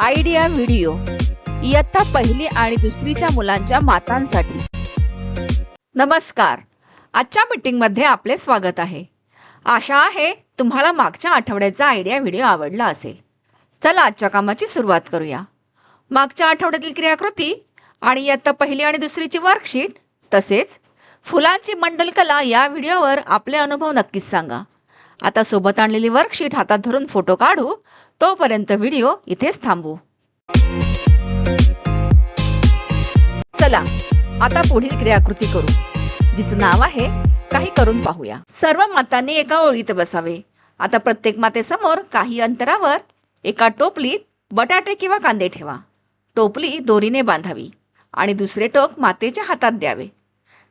Idea video. इयत्ता पहिली आणि दुसरीच्या मुलांच्या मातांसाठी. नमस्कार. आजच्या मीटिंगमध्ये आपले स्वागत आहे. आशा आहे तुम्हाला मागच्या आठवड्याचा आयडिया व्हिडिओ आवडला असेल. चला आजच्या कामाची सुरुवात करूया. मागच्या आठवड्यातील क्रियाकृती आणि इयत्ता पहिली आणि दुसरीची वर्कशीट तसेच फुलांची मंडलकला या व्हिडिओवर आपले अनुभव नक्कीच सांगा. आता सोबत आणलेली वर्कशीट हातात धरून फोटो काढू. तोपर्यंत व्हिडिओ इथेच थांबू. चला आता पुढील क्रियाकृती करू. जिचं नाव आहे काही करून पाहूया. सर्व मातांनी एका ओळीत बसावे. आता प्रत्येक मातेसमोर काही अंतरावर एका टोपलीत बटाटे किंवा कांदे ठेवा. टोपली दोरीने बांधावी आणि दुसरे टोक मातेच्या हातात द्यावे.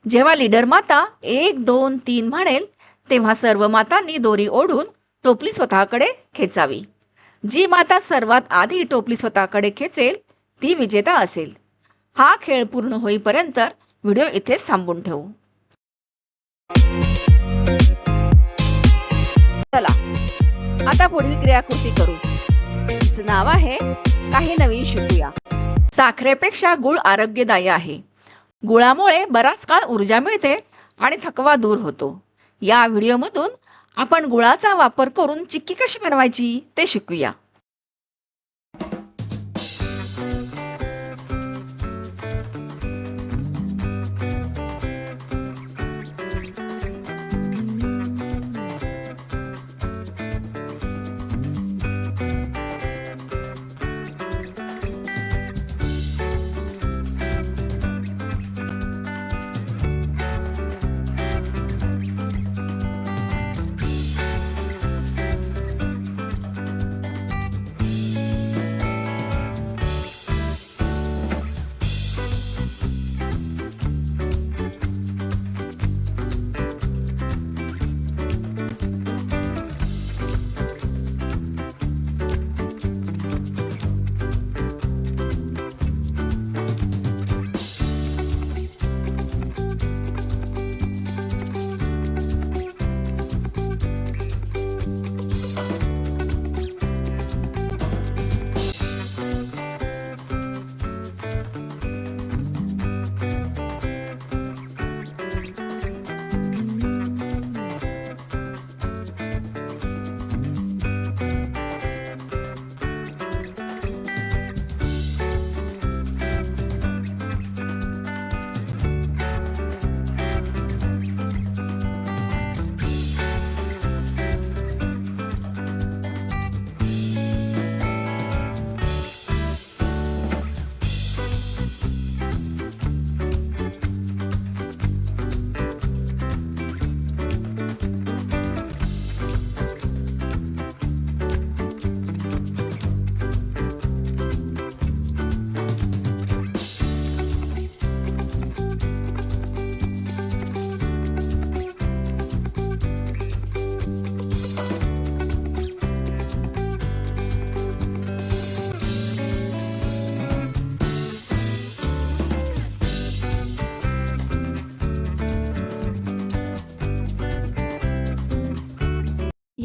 जेव्हा लीडर माता एक दोन तीन म्हणेल तेव्हा सर्व मातांनी दोरी ओढून टोपली स्वतःकडे खेचावी. जी माता सर्वात आधी टोपली स्वतःकडे खेचेल ती विजेता असेल. हा खेळ पूर्ण होईपर्यंत व्हिडिओ इथेच थांबून ठेवू. चला आता पुढील क्रियाकृती करू. तिचं नाव आहे काही नवीन शिकूया. साखरेपेक्षा गुळ आरोग्यदायी आहे. गुळामुळे बराच काळ ऊर्जा मिळते आणि थकवा दूर होतो. या व्हिडिओमधून आपण गुळाचा वापर करून चिक्की कशी बनवायची ते शिकूया.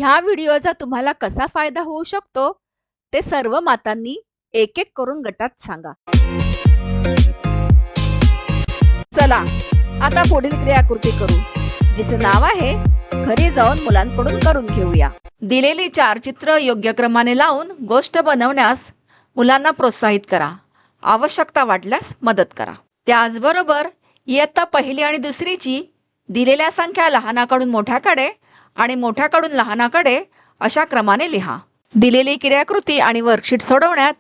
ह्या व्हिडिओचा तुम्हाला कसा फायदा होऊ शकतो ते सर्व मातांनी एक एक करून गटात सांगा. चला आता पुढील क्रियाकृती करू जिचं नाव आहे घरी जाऊन मुलांकडून करून घेऊया. दिलेली चार चित्र योग्य क्रमाने लावून गोष्ट बनवण्यास मुलांना प्रोत्साहित करा. आवश्यकता वाटल्यास मदत करा. त्याचबरोबर इयत्ता पहिली आणि दुसरीची दिलेल्या संख्या लहानाकडून मोठ्याकडे आणि मोठ्याकडून लहानाकडे अशा क्रमाने लिहा. दिलेली क्रियाकृती आणि वर्कशीट सोडवण्यात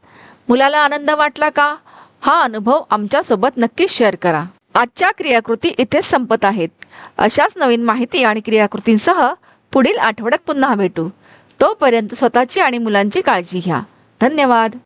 मुलाला आनंद वाटला का? हा अनुभव आमच्यासोबत नक्कीच शेअर करा. आजच्या क्रियाकृती इथेच संपत आहेत. अशाच नवीन माहिती आणि क्रियाकृतींसह पुढील आठवड्यात पुन्हा भेटू. तोपर्यंत स्वतःची आणि मुलांची काळजी घ्या. धन्यवाद.